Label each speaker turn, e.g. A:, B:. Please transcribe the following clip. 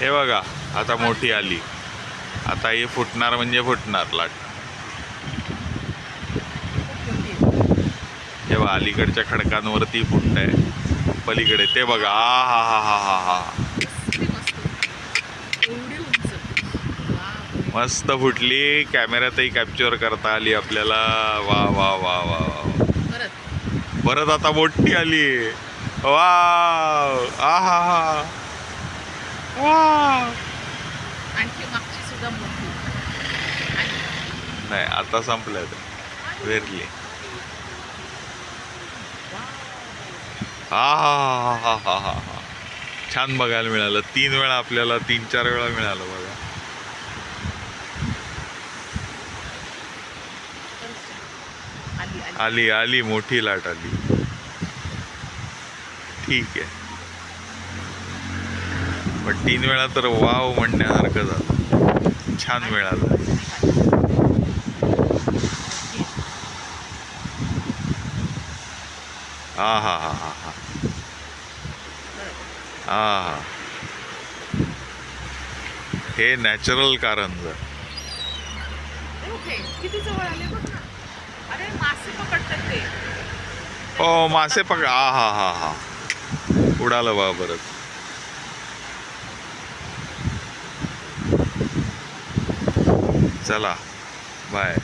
A: हे बघा आता मोठी आली. आता ही फुटणार म्हणजे फुटणार लाट. हे बघा अलीकडच्या खडकांवरती फुटत आहे पलीकडे ते बघा. आ हा हा हा हा हा.
B: किती मस्त
A: फुटली. कॅमेऱ्यातही कॅप्चर करता आली आपल्याला. वा वा वा वा वा
B: परत.
A: आता मोठी आली. वा आ हा हा.
B: आणखी मागची सुद्धा मोठी.
A: नाही आता संपलं ते. वेरली. हा हा हा हा हा हा हा. छान बघायला मिळालं. तीन वेळा आपल्याला तीन चार वेळा मिळालं बघा.
B: आली आली.
A: आली आली मोठी लाट आली. ठीक आहे. पण तीन वेळा तर वाव म्हणण्यासारखं झालं. छान मिळालं हा हा हा हा. हा. हा हा हे नॅचरल कारंज
B: आले ते.
A: हो मासे पक हा हा हा हा. उडालं बा बरं चला बाय